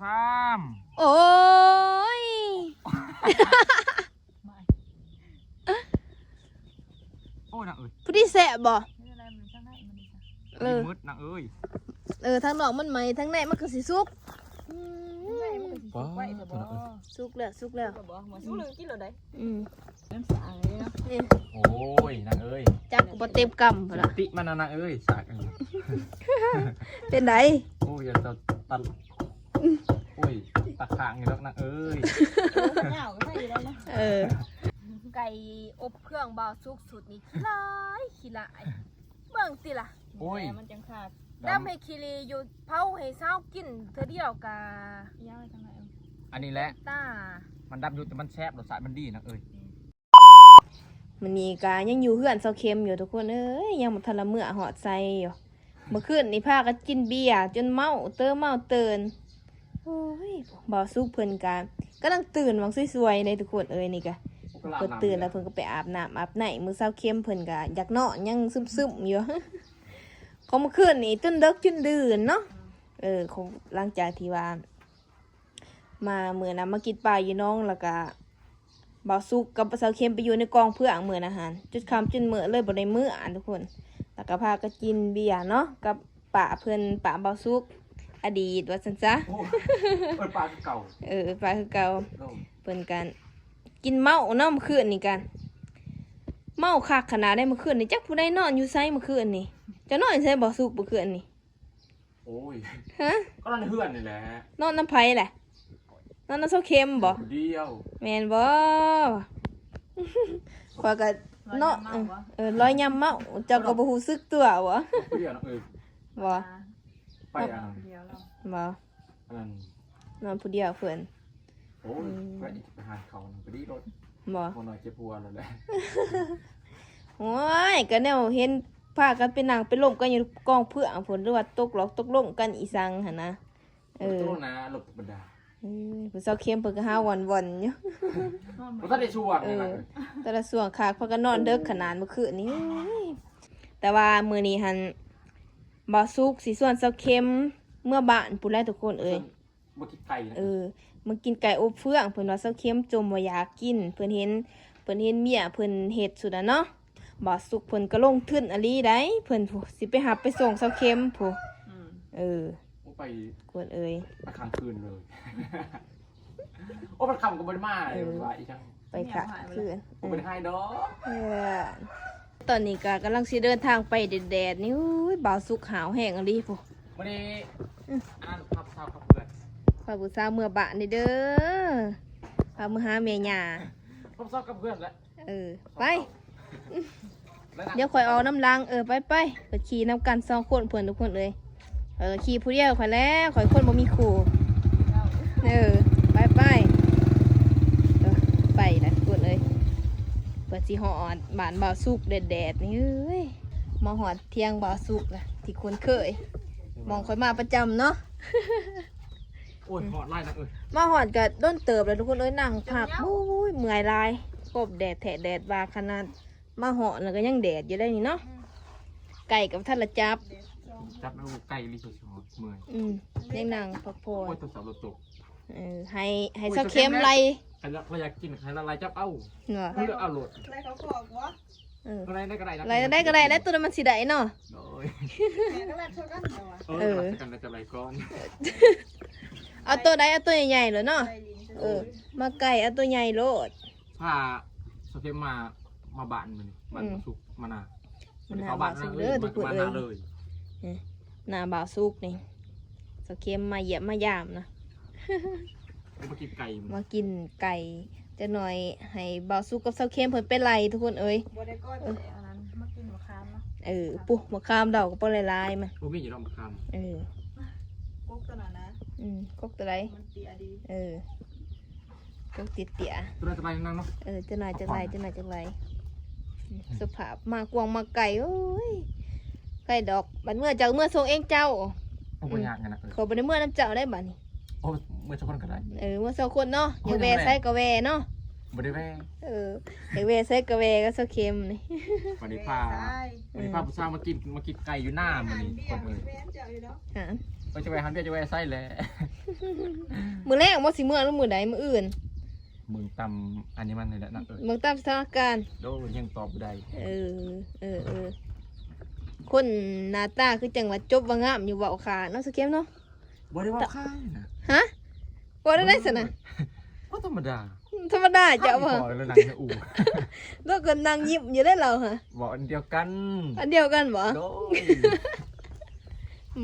สามโอ้ย โอ้ยนางเอ้ยผู้ที่แสะบ่ไม่เป็นไรมันช่างได้มันดีจ้ะเออมืดนางเอ้ยเออทางนอกมันไหมทางในมันก็สิสุกอืไม่มมันก็สิสุกไว้แต่บ่สุกแล้วสุกแล้วแต่บ่หัวสู้เลยกินเลยได้อืมน้ำสาเลยนะนี่โอ้ยนางเอ้ยจักก็บ่เต็มกำพุ่นล่ะติมันนะนางเอ้ยสากเอ้ยเป็นไดโอ้ยอย่าตัดตัดโอ้ยตัดขางอยู่แล้วนางเอ้ยเหงาก็ใช่อยู่แล้วนะเออ ไก่อบเครื่องเบาสุกสุดนี่ขี้ลายขี้ลายเบิ่งติล่ะโอ้ยมันจังขาดดำให้ขี้ลีอยู่เผาให้เช้ากินเทื่อเดียวกะย่างไปทางไหนอันนี้แหละตามันดับอยู่แต่มันแซ่บรสชาติมันดีนางเอ้ยมันนี่กายังอยู่เฮือนเซาเค็มอยู่ทุกคนเอ้ยยังบ่ทันละเมื่อหอดใส่อยู่เมื่อคืนนี่พากันกินเบียร์จนเมาเตอเมาเตือน โอ้ยบ่สุกเพิ่นกะกำลังตื่นหวังสวยๆเลยทุกคนเอ้ยนี่กะเพิ่นตื่นแล้วเพิ่นก็ไปอาบน้ำอาบไหนมื้อเช้าเข้มเพิ่นก็อยากนอนยังซึมๆอยู่เขาเมื่อคืนนี่จนเดึกจนดื่นเนาะเออคงหลังจากที่ว่า มาเมื่อนั้นมากินปลาอยู่น้องแล้วก็บ่าวสุกกับเช้าเข้มไปอยู่ในกองเพื่อมื้ออาหารจุดค่ำจนมื้อเลยบ่ได้มื้ออ่านทุกคนแล้วก็พากันกินเบียร์เนาะกับป้าเพิ่นป้าบ่าวสุก อดีตว่าซั่นซะโอ้ยเปิดปลาคือเก่าเออป้าคือเก่าโอ้ยเพิ่นกัน กินเมาเนาะเมื่อคืนนี่กัน เมาคักขนาดได้เมื่อคืนนี่จักผู้ใดนอนอยู่ไสเมื่อคืนนี่จะนอนอยู่ไสบ่สุกเมื่อคืนนี่โอ้ยฮะก็นั่นเพื่อนนี่แหละนอนน้ำไผแหละนอนน้ำเสาเค็มบ่เดียวแม่นบ่ข้อยก็เนาะเออเออร้อยยำเมาเจ้าก็บ่ฮู้สึกตัวบ่เดียวนางเอ้ยบ่ ไปอันนั้นเดียวเราบ่อันนั้นนอนผู้เดียวเพิ่นโอ้ยไปไปหาเขานั่นไปดีรถบ่คนน้อยเจ็บพัวแล้วแหละโอ้ยก็แนวเห็นพากันไปนั่งไปล่มกันอยู่กองเพื่อนผลหรือว่าตกหลอกตกลงกันอีสังหั่นนะเออตู้นะหลบบรรดาเออผู้สาวเข้มเพิ่นก็หาวันวันๆอยู่เพราะถ้าได้ชวนนี่นะแต่ละส่วนคากเพิ่นก็นอนเดึกขนาดเมื่อคืนนี้เอ้ยแต่ว่ามื้อนี้หัน บ่สุกสิส่วนสาวเข้มเมื่อบ้านผู้แลทุกคนเอ้ยบ่คิดไก่นะเออมากินไก่อบเฟืองเพิ่นว่าสาวเข้มจมบ่อยากกิน เพิ่นเห็นเพิ่นเห็นเมียเพิ่นเฮ็ดสุดอะเนาะบ่สุกเพิ่นก็ลงทุนอะลีได้เพิ่นผู้สิไปหับไปส่งสาวเข้มผู้เออโอ้ไปกวนเอ้ยมาค้างคืนเลย โอ้มันคำกับบริมาเลยว่าอีจังไปค่ะคืนกูเป็นไฮดอกเออ ตอนนี้ก็กำลังสิเดินทางไปแดดๆนี่อุ้ยบ่าวสุกหาวแห้งอะลีผู้วันนี้อ่านภาพเช้ากับเพื่อนคอยผู้สาวเมื่อบ้านนี่เด้อพามือหาเมียหยาภาพเช้ากับเพื่อนแล้วเออไป เดี๋ยวคอยเอาน้ำล้างเออไปไปเปิดขี่น้ำกันสองคนเพื่อนทุกคนเลยเออขี่ผู้เดียวคอยแล้วคอยคนบ่มีคู่เออไปไปเออไปนะทุกคนเลยเปิด สีหอดบานบ่าวสุกแดดๆนี่เอ้ยมาหอดเที่ยงบ่าวสุกละที่คนเคย มองคอยมาประจำเนาะ โอ้ยหอดไล่นะเอ้ยมาหอดก็ด้นเติบเลยทุกคนเอ้ยนั่งผักอุ้ยเมื่อยลายกบแดดแถะแดดบาขนาด มาหอดแล้วก็ยังแดดอยู่ได้นี่เนาะไก่กับท่านละจับ จับแล้วไก่รีสอร์ทเมื่อยอืมยังนั่งพักผ่อโอ้ยนตัวสาวรถตกเออให้ให้เซาเค็มไรใครเราอยากกินใครละลายจับเอ้าเนาะเพื่อเอาโหลดอะไรเขาบอกวะเอออะไรได้ก็ได้นะไรได้ก็ได้แล้วตัวนั้นมันสิได้เนาะโอ้ยแม่ก็แลกเท่ากันเดี๋ยวอะเออกันจะไรก่อนเอาตัวใดเอาตัวใหญ่ๆเลยเนาะใจลิ้นเออ มาไก่เอาตัวใหญ่โลดพาสเปมมามาบ้านมันบ้านสุกมานามันหาเขาบ่าบ้านสุกเลเด้ยอทุกคนมาเอ้นายเลยหน้าบ่าวสุกนี่เซาเค็มมาเหยียบมายามนะ มากินไก่มากินไก่จะหน่อยให้บ่าวสุกกับเซาเค็มเพิ่นเป็นไรทุกคนเอ้ยบัวได้ก้อนแต่อันนั้นมากินมะขามเนาะเออปุ๊มะขามดอกก็ปลายๆมาโอ้มีอยู่รอบคำเออกุ๊กตัวนั้นนะ อืมกกตัวไรมันเตียดีเออกกติดเตี่ยตัวนั้นจะไปนั่งเนาะเออจะหน่อยจะไรจะหน่อยจะไรอืมสภาพมากวางมาไก่โอ้ยไก่ดอกบัดเมื่อเจ้าเมื่อทรงเองเจ้า โอ้ยยากกันนะเออ เขาบัดเมื่อน้ำเจ้าได้บัดนี้ โอ้เมื่อชคนก็ได้เออเมื่อสองคนเนาะอโอ้ยายกแวยังไงใส่กะแวเนาะบริเวณเอออยากแวใส่กะแวก็สเค็มนี่วันนี้พาใช่วันนี้พาผู้สาวมากินมากินไก่อยู่หน้ามันนี่เบี้คยนเลยแฟนเจ้าอยู่เนาะฮะไปจะไปหันเบี้ยจะไปไส้แหละมือแรกบ่สิเมื่อหรือมือใดมืออื่นมึงตำอันนี้มันนี่แหละนะเอ้ยเมืองตามสถานการณ์โดยังตอบบ่ได้เออเออเออคนหน้าตาคือจังหวัดจบว่างามอยู่เว้าขาเนาะสเกมเนาะ บ่ได้ว่าค่ายนะฮะบ่ได้ได้สนะก็ธรรมดา ธรรมดาจะว่าพอแล้วหนังในอู่แล้วก็นั่งยิ้มอยู่ได้เราฮะบอกอันเดียวกัน อันเดียวกันบ่โดย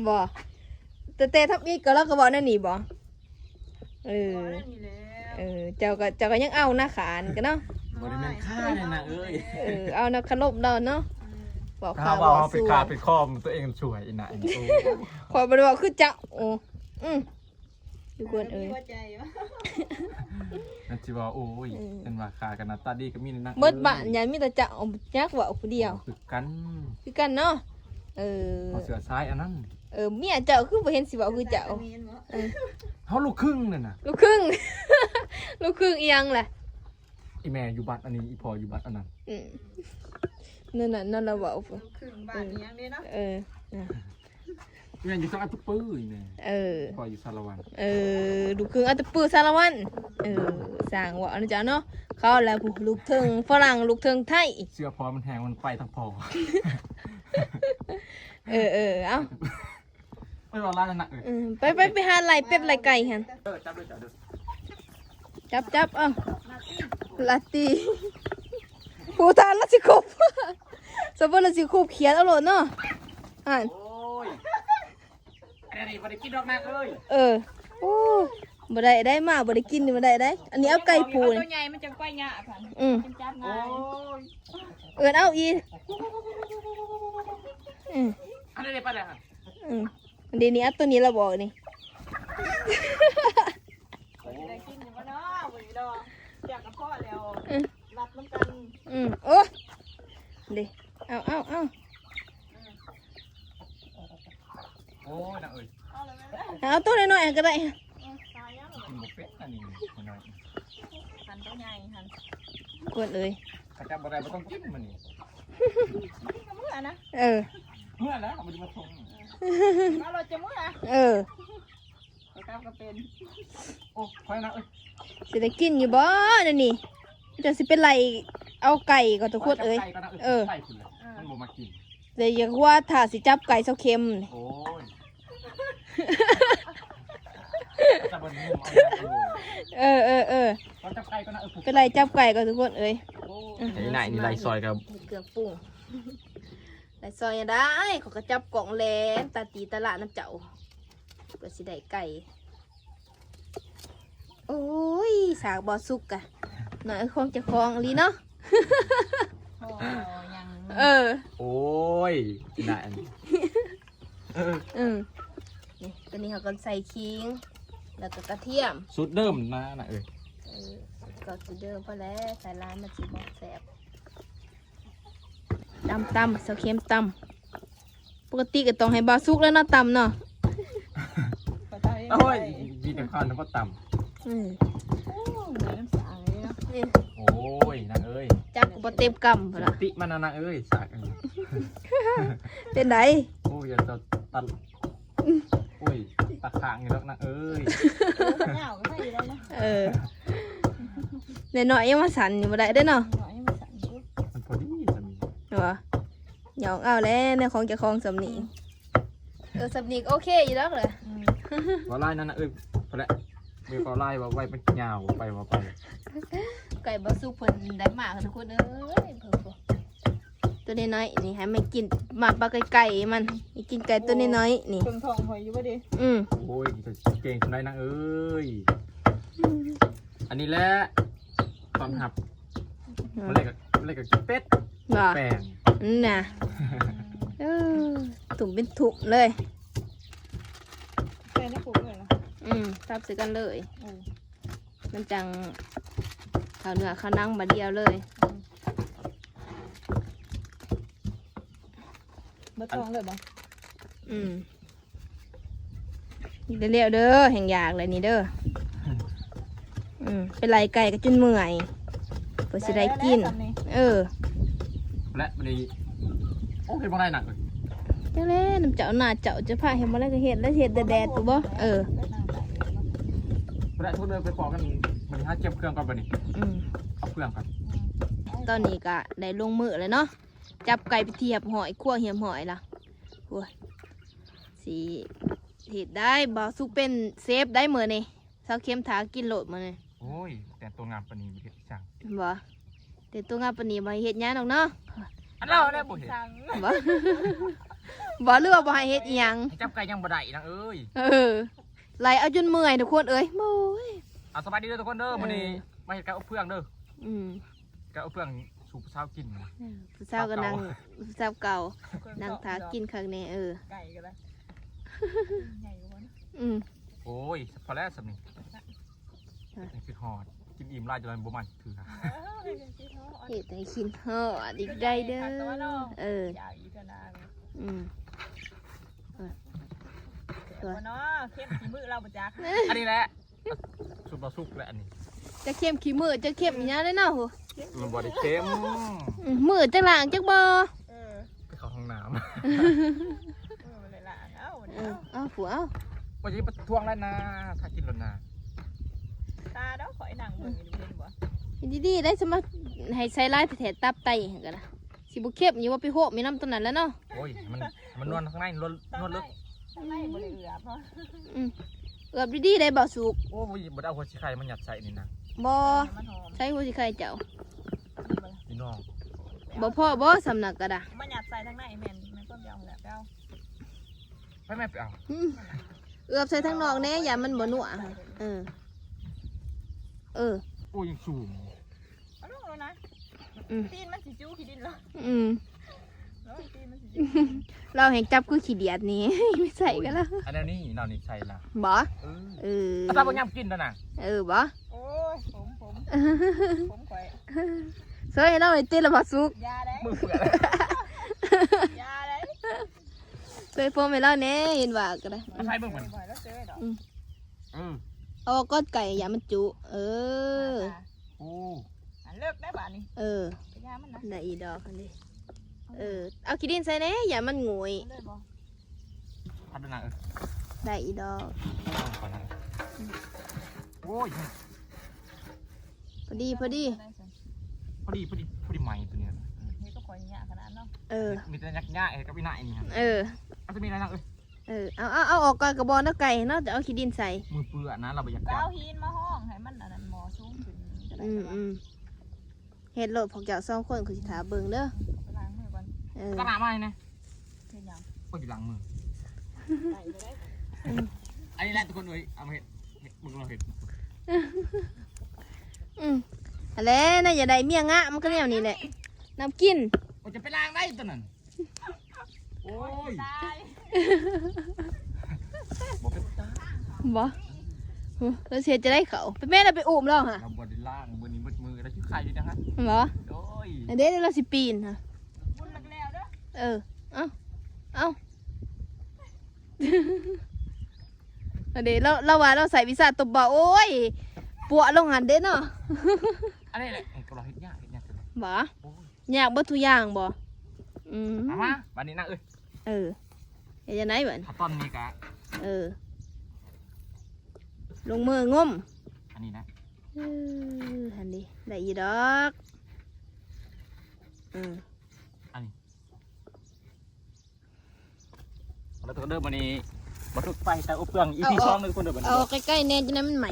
บ่แต่แต่ทับอีกก็เราก็บอกนั่นนี่บ่เอพออได้มีแล้วเออ เจ้าก็เจ้าก็ยังเอาหน้าขานกันเนาะบ่ได้แม่นค่าเลยนะเอ้ยเออเอานะขนมเราเนาะอืมบอกข้าข่าววบเอาอกเป็นสู้คาเป็นคอมตัวเองช่วยอีน่ะอีโอ้ขอยบ่ได้บอกคือเจ้าโอ้ อืมทุกคนเอ้ยมีหัวใจวะนั่นสิว่าโอ้ยอืม เป็นว่าคากันนะตาดีก็มีนะเบิดบ้านยายมีแต่เจ้ายักเว่าผู้เดียว คือกันคือกันเนาะ เออ เอาเสือซ้ายอันนั้นเออเมียเจ้าคือบ่เห็นสิเว้าคือเจ้ามีนบ่เออเฮาลูกครึ่งนั่นน่ะลูกครึ่ง ลูกครึ่งอีหยังล่ะอีแม่อยู่บัดอันนี้อีพ่ออยู่บัดอันนั้นอืมนั่นน่ะนั่นน่ะเว้าลูกครึ่งบ้านนี้ยังดีเนาะเออนะ แม่อยู่สังอัตปื้ออีแม่เออพ่ออยู่สารวันเออลูกครึ่งอัตตปือสารวัน เออสร้างว่านะจ๊ะเนาะ เขาแล้วผู้ลูกเทิงฝรั่งลูกเทิงไทย เสื้อพอมันแหงมันไปทั้งพอ เออเออเอ้าไม่รอร้านนั่นน่ะเอ้ยเออไปไปไปหาไหลเป็ดไหลไก่หันเออจับด้วยจับด้วยจับจับเอ้าลาตีผู้ทานละสิครบ สมบูรณ์ละสิครบเขียนเอาโหลดเนาะอ่าน โอ้ย อันนี้บ่ได้กินดอกนะเอ้ยเออโอ้บ่ได้ได้มาบ่ได้กินนี่บ่ได้ได้ อันนี้เอาไก่ปูตันี่วใหญ่มันจังไปหยาพันอืมกินจับโอ้ง่ายยเอิ้นเอาอีอืมอันนี้ได้ปะเนี่ยฮะอืมเดี๋ยวนี้เอาตัวนี้เราบอกนี่บ่ได้กินอยู่บ่เนาะบ่ได้ดอกอยากกับพ่อแล้วอืมรับน้ำกันอืมโอ้เดี๋ยวเอาเอาเอา โอ้ยนะเอ้ยเอาเลยแม่เอาตัวน้อยๆก็ได้เออตายยังกินบ่เป็ดอันนี้หน่อยหันตัวใหญ่หันกวนเลยถ้าจับบ่ได้บ่ต้องกินมันนี่กินกับมื้อนะเออเมื่อแล้วมันจะมาทงเอาเราจะมื้อเออเรากลับก็เป็นโอ้ค่อยนะเอ้ยสิได้กินอยู่บ่เดี๋ยวนี้จะสิเป็นไรเอาไก่ก่อนทุกคนเอ้ยไก่ก็นะเออไก่คุณเลยมันบ่มากินเดี๋ยวอยากว่าถ้าสิจับไก่เซาเค็มนี่โอ้ยจับบนมุม เอาเออเออเออเอาจับไก่ก็นะเออเป็นไรจับไก่ก่อนทุกคนเอ้ยนี่ไหนนี่ไรซอยกับเกลือปรุงไรซอยยังได้เขาก็จับกล่องแลนตาตีตลาดน้ำเจ้าเพื่อสิได้ไก่โอ้ยสากบอสุกอะหน่อยคงจะคลองอีหลีเนาะโอ้ยังเออ โอ้ยไหนอันนี้เอออืมนี่ตัวนี้เขาก็ใส่ขิง แล้วก็กระเทียมสุดเดิมนะนะเอ้ยเออก็จะเดิมพอแล้วใส่ร้านมันสิบอกแสบตำตำเสาเค็มตำปกติก็ต้องให้บาสุกแล้วเนาะตำเนาะขอตายโอ้ยมีแต่ความน้ำก็ต่อืมโอ้เหมือนน้ำสางเลยเนาะนี่ำโอ้ยนะเอ้ยจับก็บ่เต็มกำพุ่นล่ะติมันนะนะเอ้ยสากอันนี้เป็นไดโอ้ยอย่าจะตัดโอ้ย ตะขางอยู่แล้วนะเอ้ยโอ้ขยาวก็ได้อยู่แล้วเนาะเออในหน่อยๆยังมาสั่นอยู่บ่ได้เด้อเนาะหน่อยให้มันสั่นปุ๊บมันพอดีสามีว่าหยองเอาแล้วในของเจะคองสำนีเออสำนีก็โอเคอยู่แล้วเลยอืมว่าไล่นั่นนะเอ้ยพอแล้วเดี๋ยวก็ไล่ว่าไว้มันยาวไปว่าไปไก่บะสุกเพิ่นได้มากค่ะทุกคนเอ้ยเพิ่นบอก ตัวน้อยๆนี่ให้มันกินหมาปลาไก่ๆมันนี่กินไก่ตัวน้อยๆนี่เครื่องทองหอยอยู่บ่ดิอืมโอ้ยเก่งคนใดนะเอ้ย อันนี้แหละตอนหับมันเล็กกับมันเล็กกับกินเป็ดบ่แป้งนั่นน่ะเออถุงเป็นถุงเลยแค่นี้ปลูกเลยเนาะอืมทับซื้อกันเลยโอ้มันจังข้าวเหนือข้าวนังมาเดียวเลย บ่ทองเลยบ่อืมนี่เร็วๆเด้อแห่งอยากเลยนี่เด้ออืมเป็นไรไก่ก็จนเมื่อยเพื่อสิได้กิน เออ และมันนี้โอ้ยบ่ได้หนักเลยเจ้าเล่น้ำเจ้าหน้าเจ้าจะพาเห็นมาแล้วก็เห็ดแล้วเห็ดแดดๆตัวบ่เออเวลาทุกเดินไปปอกกันมันถ้าเก็บเครื่องก่อนบ่นี่อืมเอาเครื่องก่อนตอนนี้ก็ได้ลงมือเลยเนาะ จับไก่ไปเทียบหอยคั่วเหียมหอยละโอ้ยสีเห็ดได้บ่าวสุกเป็นเซฟได้เหมือนนี่เซาเข้มถากินโหลดมาเลยโอ้ย แต่ตัวงามปานนี้มีเฮ็ดจังบ่แต่ตัวงานปานนีมาเฮ็ดหยังดอกเนาะอันเราได้บ่เห็นสั่งบ่บ่เลือกบ่ให้เฮ็ดอิหยังให้จับไก่ยังบ่ได้นางเอ้ยเออไล่เอาจนเมื่อยทุกคนเอ้ยโอ้ยเอาสบายดีเด้อทุกคนเด้อมื้อนี้เออมาเฮ็ดไก่อบเพื่องเด้ออืมไก่อบเพื่อง สู่ผู้สาวกินนะผู้สาวก็นั่งผู้สาวเก่านั่งถากินข้างในเออ ไก่กันเลยใหญ่กว่านั้นอืมโอ้ยพอแล้วสำนี่นี่คือฮอด กินอิ่มหลายจนบ่มันถือหาเออคิดเขาอ่อนเฮ็ดให้กินฮอดอีกได้เด้อเออใหญ่ขนาดอืมเดี๋ยวเนาะเข้มขี้มือเราประจักษ์อันนี้แหละสุดบ่สุกแล้วอันนี้ จะเข้มขี้มือจะเข้มอีหยังได้เนาะโหมันบ่ได้เค็มอืมมือจังหลางจักบ่เออไปเข้าห้องน้เออเลยล่ะเอ้าเอเดี๋ยอวเอาผัวเอาำว่าจะไปทวงแล้วนะถ้ากินแล้วนะตาเด้อขอยหนังมึงอยู่เป็นบ่เฮ็ดดีๆได้สมาให้ใส่ลายแท้ๆตับไตหั่นกันนะสิบ่เข้มอยู่ว่าไปโหบมีน้ำตัวนั้นแล้วเนาะโอ้ยมันมันนวลข้างในนวลนวลลึกทำไมบ่ได้เอือบเนาะอืมเอือบดีๆได้บ่สุกโอ้ยบ่ได้เอาหัวชิไข่มันหยัดใส่นี่นะ บ่มันหอมใช้หัวสิไข่เจ้าพี่น้องบ่พ่อบ่สำนักก็ได้มันหยัดใส่ทั้งในแม่นมันก็ยาวแหละเจ้าไม่ไม่ไปเอาอืมเอือบใส่ทั้งนอกแน่อย่ามันบ่นัวเออ เออโอ้ยยังสูงเอาลูกแล้วนะอืมตีนมันสิจู้ขี้ดินเหรออืม แล้วตีนมันสิจู้ เราแห่งจับคือขี้เดียดนี้ ไม่ใส่กันแล้วอันนี้นอนนี่ใส่ละบ่เออเออถ้าบ่ยำกินแล้วนะเออบ่โอ้ยผมผมผมข่อยเฮ้ยเราเลยเต้นละบ่สุกยาได้มือเปื่อยยาได้เคยพมให้เราแน่เห็นว่าก็ได้มาใส่เบิ่งมันข่อยแล้วเจอดอกเออเอาก้อนไก่อย่ามันจุ เออโอ้อันเลิกได้บ้านี้เออไปยามันนะได้อีดอกอันนี้ เออ เอาขี้ดินใส่แน่อย่ามันงวยเลยบ่พัดด้วยนะเออได้อีดอกเอาก่อนนะโอ้ยพอดีพอดี พอดีพอดีพอดีใหม่ตัวเนี้ยเฮ้ยก็ข่อยยาขนาดเนาะเออ มีแต่ยักษ์ย่าเอ้กับพี่นายนี่ฮะเออเอาจะมีอะไรนะเอ้ยเออเอาเอาเอาออกก่อนกระบอกนะไก่เนาะจะเอาขี้ดินใส่มือเปื่อยนะเราไปยักษ์ก็จัเอาบหินมาห้องให้มันอันนั้นหมอสูงขึ้นก็ได้อืมอืมเฮ็ดโลดพวกเจ้าสองคนคือสิถาเบิ่งเด้อ เออกระดาษมาให้นะเฮ็ดหยังก็อยู่หลังมือใส่ไปได้อันนี้แหละทุกคนเอ้ยเอามาเห็ดเห็ดมึงเราเห็ดอืมอันแล้วน่าอย่าได้เมียงะมันก็แนวนี้แหละน้ำกินมันจะไปล้างได้ตัวนั้นโอ้ยตายบอกเป็นตาบ่เราเสียจะได้เขาไปแม่เราไปอุ้มเราฮะเราบไดล่างมือนี้มืดมือแล้วชื่อใครอยู่นะฮะบ่โอ้ยอันเด้เราสิปีนฮะบุญลักแล้ว เด้อเออ เอาเอาอันเด้เราเราว่าเราใส่วิสาตบบ่โอ้ยปวดลงหันเด้เนาะอันนี้แหละเอ้ยกำลังเห็ดยากเห็ดยากเลยบ่โอ้ยอยากเบ่ทุกอย่างบ่อืมมามาวันนี้นะเอ้ยเออเฮ็ดจังได๋บัดถ้าตอนนี้กะเออ ลงมืองมอันนี้นะเออหันดิได้อีดอกอืม แล้วตัวเดิมวันนี้มาทุกไฟแต่อุปเปลืองอีพีสองเลยทุกคนเดิมวันนี้เอาใกล้ๆแน่จะนั้นมันใหม่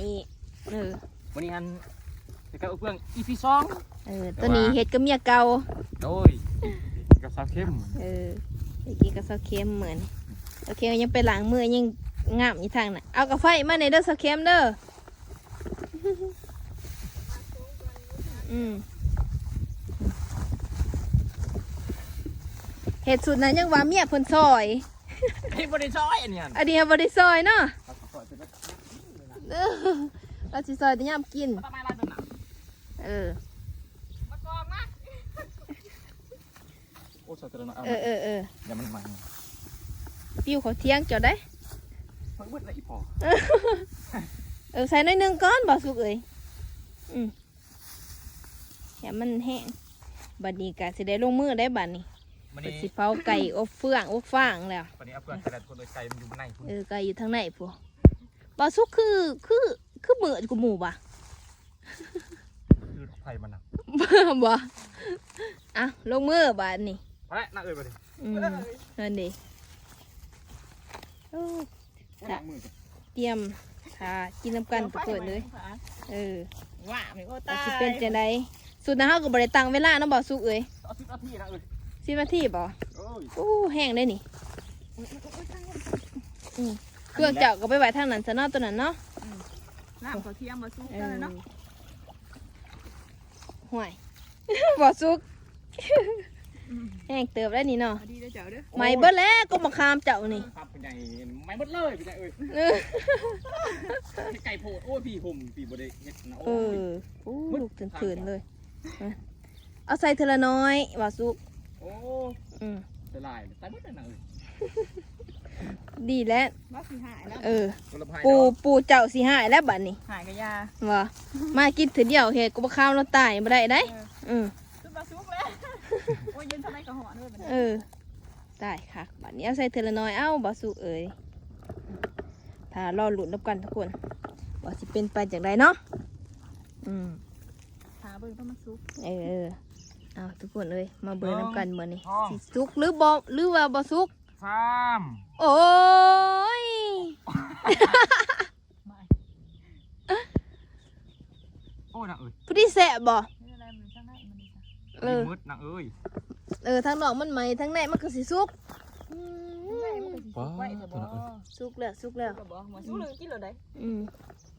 เออวันนี้อันแต่อุปเปลืองอีพีสองเออตัวนี้เห็ดกับเมียเก่าโดยกับซาวเข้มเออเมื่อกี้ก็เซาเค็มเหมือนเซาเค็มยังไปล้างมือยังงามอยู่ทางน่ะเอากระไฟมาในเด้อเซาเค็มเด้ออืมเห็ดสุดนั้นยังว่าเมียเพิ่นซอย ไอ้บริซอยอันเนี้ยอันนี้บ่ได้ซอยเนาะเออเราสิซอยแต่ยามกินทำไมลายตัวหนักเออมากองมาโอ้สตว์ตัวหนักเออเออเอออย่ามันมันปิ้วเขาเที่ยงเจ้าได้เฮ้ยมืดเลยอีพอเออใส่หน้อยหนึงก่อนบ่สุกเอ้ยอืมอย่ามันแห้งบัดนี้ก็สิได้ลงมือได้บัดนี้ วันเปิดนี้สิเผาไก่อบเฟืองอบฟางแล้ว วันนี้เอาเปลือกกระดาษคนโดยไก่มันอยู่ในคุณเออไก่อยู่ทางไหนพวกบ่สุกคือคือคือมือกูหมู่บ่ะคือไผ่มันนะบ่อะลงมือบาดนี่ไปแล้วนั่งเอ้ยไปดิอืมนั่นดิโอ้นั่งมือกันเตรียมทากินน้ำกันทุกคนเลย เออว่าไม่โอ้ว่าตายสิเป็นจังไดสุดนะเฮาก็บ่ได้ตั้งเวลาเนาะบ่สุกเอ้ยเอาสิบนาทีนะเอ้ย 10นาทีบ่โอ้ยโอ้แห้งได้นี่อืมเครื่องเจ้าก็ไปไว้ทางนั้นซะเนาะตัวนั้นเนาะน้ำขอเทียมมาสู้เอกันอเลยเนาะห่วยบ่สุกแห้งเติบแล้วนี่เนาะพอดีเด้อเจ้าเด้อไหม่เบิดแล้วก็มาคามเจ้านี่ครับเป็นไงไม่หมดเลยเป็นไงเอ้ยเออไก่โพดโอ้ยพี่ผมพี่บ่ได้เฮ็ดนะเอโอ้อยโอ้ลูกถืนๆเลยอะเอาใส่เทอละน้อยว่าสุก โอ้อืมเสียลายตายหมดเลยนะเอ้ยดีแล้วว่าสิหายแล้วเออ คนละพายปูเนาะปูเจ้าสิหายแล้วบัดนี้หายกับยาว่ามากินถือเดียวเฮ็ดกูบ่ข้าวเราตายบ่ได้ได้ อืมซุปมาซุกแล้วโอ้ยเย็นเท่าไรก็หอด้วยบัดนี้เออได้ค่ะบัดนี้เอาใส่เทอละน้อยเอ้าบ่สุกเอ้ยถ้ารอลุ้นนับกันทุกคนว่าสิเป็นไปจากใดเนาะอืม ขาเบิ่งต้องมาซุกเออ เอาทุกคนเอ้ยมาเบิ่งน้ำกันมื้อนี้สิสุกหรือบ่หรือว่าบ่สุก สามโอ้ยไม่โอ้ยนางเอ้ยผู้ที่แสบบ่ไม่อะไรมันช่างได้มันดีจ้ะเออ มืดนางเอ้ยเออทางนอกมันไหมทางในมันก็สิสุกอืไม่มมันก็สิซุกไว้แต่บ่สุกแล้วสุกแล้ว ก็บ่มาซุกเลยกินเลยได้อืม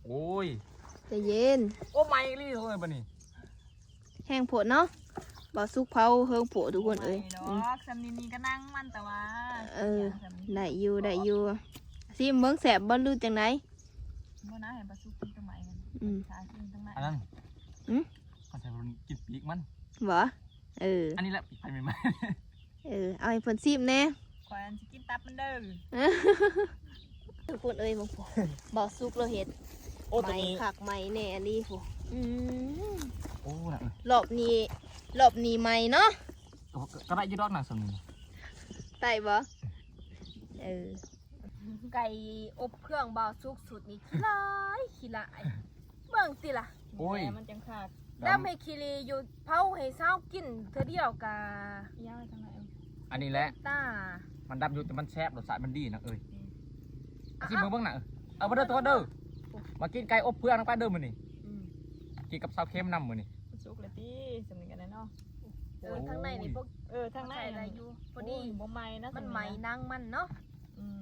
โอ้ยใจะเย็น โอ้ไม่รีโอ้ยบัดนี้แห้งโผดเนาะ บ่สุกเผาเฮิงโผดทุกคนเอ้ยดอืมอกซัมนีนี่ก็นั่งมันแต่ว่าเออได้อยู่ได้อยู่ซิเมืองแสบบ่รู้จังไดบ่น่าเห็นปลาซุกกินตรงไหนกันอืมชากินตรงไหนอันนั้นหืมเขาใช้คนกินปีกมันบ่เออ อันนี้แหละปีกไผ่ใหม่เออ เอาให้เพิ่นซิมแหน่คอยอันสิกินตับมันเด้อทุกคนเอ้ยบ่บ่สุกเราเฮ็ดๆโอ้ตัวไหมนี้คักไหมแน่อันนี้โหอืมโอ้นางเอ้ยรอบนี้ รอบนี้ไหมเนาะก็ก็ได้อยืดดอกหนังสมนี้ไต่บ่เออ ไก่อบเครื่องเบาสุกสุดนี่ขี้ลายขี้ลายเบิ่งติล่ะโอ้ย แต่มันจังขาดดำให้ขี้รีอยู่เผาให้เช้ากินเธอเดียวกะย่างไปทางไหนอันนี้แหละตามันดำอยู่แต่มันแซ่บรสชาติมันดีนะเอ้ยอะกินเบิ่งเบิ่งหนังเอามาเด้อตัวเด้อมากินไก่อบเพื่อนน้ำปลาเด้อมื้อนี้อืมกินกับซาวเค็มนำมื้อนี้สุกเลยพี่สำนึกกันแน่เนาะเออข้างในนี่พวกเออทางในใส่อะไรอยู่พอดีโยบ่ไหม้นะมันไหมนางมันเนาะอืม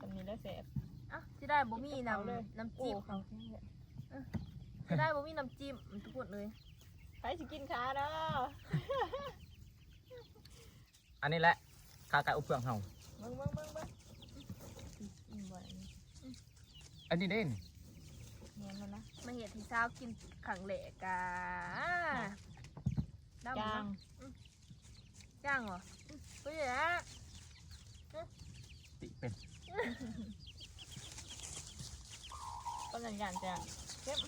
สำนี้แล้วแสบอะสิได้บ่มีน้เอาเลยำน้ำโอ้จิ้มเขาสิได้บ่มีน้ำจิ้มทุกคนเลยใครสิกินขาเนาะอันนี้แหละคาไก่อบเพื่อนเฮาเบิ่งเบิ่งเบิ่งเบิ่งอืมบ่นี่อันนี้เด่น เงี้ยมันนะมาเห็ดให้เช้ากินขังเหละกะดำจาเนาะงจ้างเหรออืมเฮ้ยแหละติเป็นก็สัญญาณจะเข้ม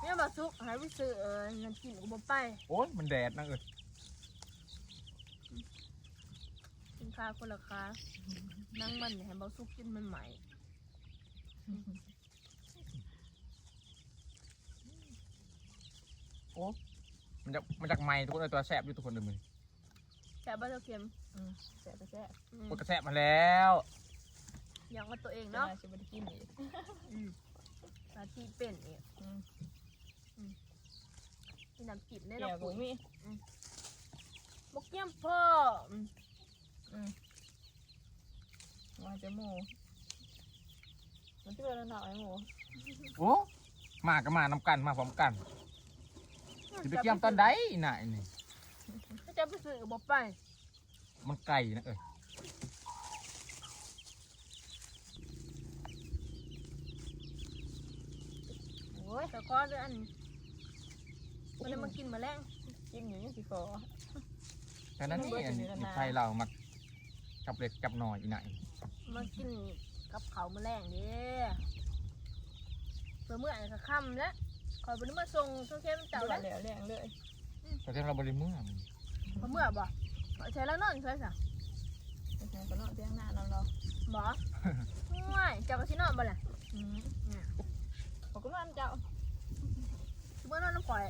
เนี่ยมาซุกหายไปซื้อเออน้ำจิ้มกูบ่ไปโอ้ยมันแดดนะเอ้ยกินข้าวคนละค้านั่งมันเนี่ยให้เบาซุกกินมันใหม่ มันจะมันจากไม้ทุกคนเลยตัวแซ่บอยู่ทุกคนเลยมึงแต่บ้านเราเค็มอืมแสบก็แสบอืมมันก็แซ่บมาแล้วอย่างว่าตัวเองเนาะเนาะจะไม่ได้กินอีกอืมหนาที่เป็นเนี่ยอืมที่น้ำจิ้มได้เกี่เนาะยวกัปุ๋บยมีบกเยี่ยมพ่ออืมอืมว่าจะหมู มันที่เป็นหน่อยหมูโอ้มาก็มานำกันมาพร้อมกันจะไปเกี่ยมตอนใดน่ะไอ้นี่ถ้าจะไปซื้อก็บ่ไปมันไก่นะเอ้ยโอ้ยแต่ก็เดือนมันได้มากินแมาแรงกินอยู่ยังสิคอแต่นั้นนี่มันเบิดอันอยู่ในนี้นาไทยเรามากับเล็กกับหน่อยอีไหนมากิน กับเขาวแมาแรงเด้เพื่อเมื่อไหร่ก็ค่ำแล้วคอยไปนึกมาส่งโซเชียลเจ้าเจ้าแล้แล้ววแรงเลยแต่ที่เราบริเมื่อมันเพื่อเมื่อบ่ใช้แล้วนอนใช่สะแทนก็เนาะเตียงหน้าเราเราบ่ง่ายเจ้าก็สินอนบ่ล่ะอืมเนี่ยบอกกูนอนเจ้าสิบ่นอนน้ำข่อย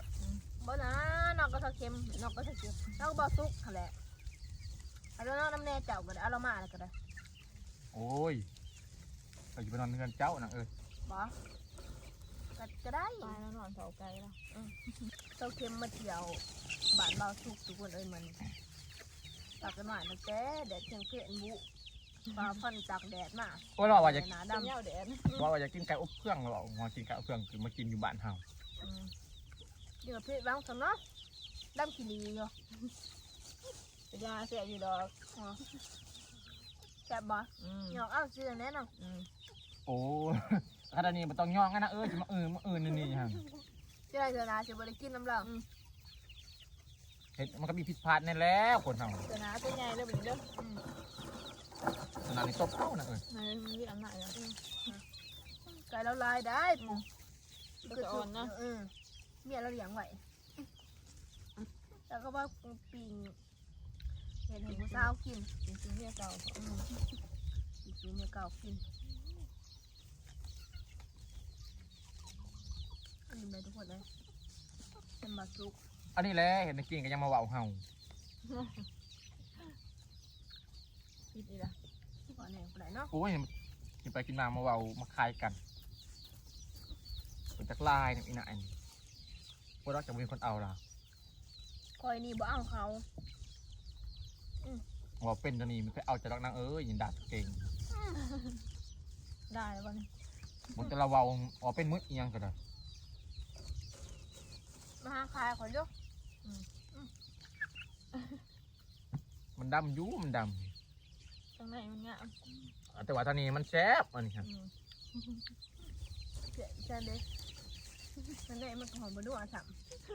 บ่นะนอนก็สะเค็มนอนก็สะเค็มนอนก็บ่สุกหั่นแหละเอาแล้วนอนน้ำแน่เจ้าก็ได้เอาเรามาแล้วก็ได้โอ้ย เราจะไปนอนเงินเจ้านะเอ้ยบ่ก็ก็ได้ตายแล้วนอนเสาไกลแล้วเจ้าเค็มมาเที่ยวบ้านเบาสุกทุกคนเอ้ยมันตากกันหน่อยตั้งแต่แดดเชียงเพียนบุฟ้าฟันจากแดดมาโอ้ยเราว่าจะหนาดำดำเงาแดดว่าว่าจะกินไก่อบเครื่องเราว่ากินไก่อบเครื่องคือมากินอยู่บ้านเฮาอืมเดี๋ยวพี่บ้างสำเนาะดำขี้ดีอยู่เป็นยาเสียอยู่ดอกแซ่บบ่อืมหยอกเอาซื้อแน่นอนอืม โอ้ขนาดนี้มันต้องย่องกันนะเอ้ยจะมาเออมาเออนี่นี่ฮะจะได้เถอะนะจะบ่ได้กินน้ำเหล้าเห็ดมันก็มีผิดพลาดแน่แล้วคนเฮาเจ้าหนาตัวใหญ่เลยแบบนี้เด้อขนาดนี้ตบเข้านะเอ้ยนายมีอำนาจแล้วไก่เราลายได้ปุ๊ก็จะอ่อนเนาะอืมเมียเราเลี้ยงไว้แล้วก็ว่าปิงเห็นให้ผู้สาวกินจริงๆเนี่ยเก่าอืมปิงเมียเก่ากิน อันนี้ไหมทุกคนเลยเป็นบาซุกอันนี้แหละเห็นกินก็ยังมาเว้าเฮาคิดอีละก่อนเนี่ยคนไหนเนาะโอ้ยกินไปกินมามาเว้ามาคายกันเป็นจักลายนี่อีน่ะอันนี้พวกเราจะมีคนเอาล่ะคอยนี่บ่เอาเขาว่าเป็นตัวนี้มันไปเอาจากนางเอ้ยยินดาดเก่งได้แล้ววันนี้มันจะระเวาว่าเป็นมึกอีหยังก็ได้ มาหาคายขอยเยอะมันดำอยูมันดข้างในมันงามำแต่ว่าตอนนี้มันแซ่บอันนี้ครับอืมเจ๊ใช่เลยนั่นแหละมันหอมบนนัวฉ่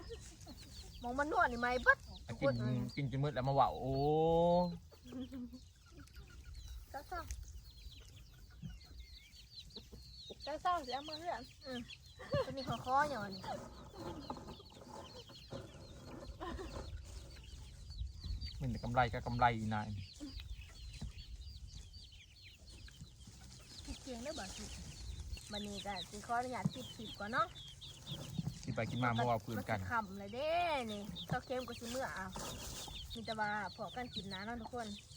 ำมองมันนัวนี่ไหมปั๊ดอะกินกินจนมืดแล้วมาเว่าโอ้เจ้าเจ้าเจ้าเศร้าเสียมือเพื่อนตัวนี้ขอคออย่างนี้ มันแต่กำไรก็กำไรอีนายคิดเพียงได้บ่สิบันนี้ก็สิขออนุญาตปิดคลิปก่อนเนาะกินไปกินมามาเว่าพื้นกันมัสิคำเลยเด้นี่เจ้าเข้มก็สิเมื่ออะมีแต่ว่าพอกันกินนะเนาะทุกคนส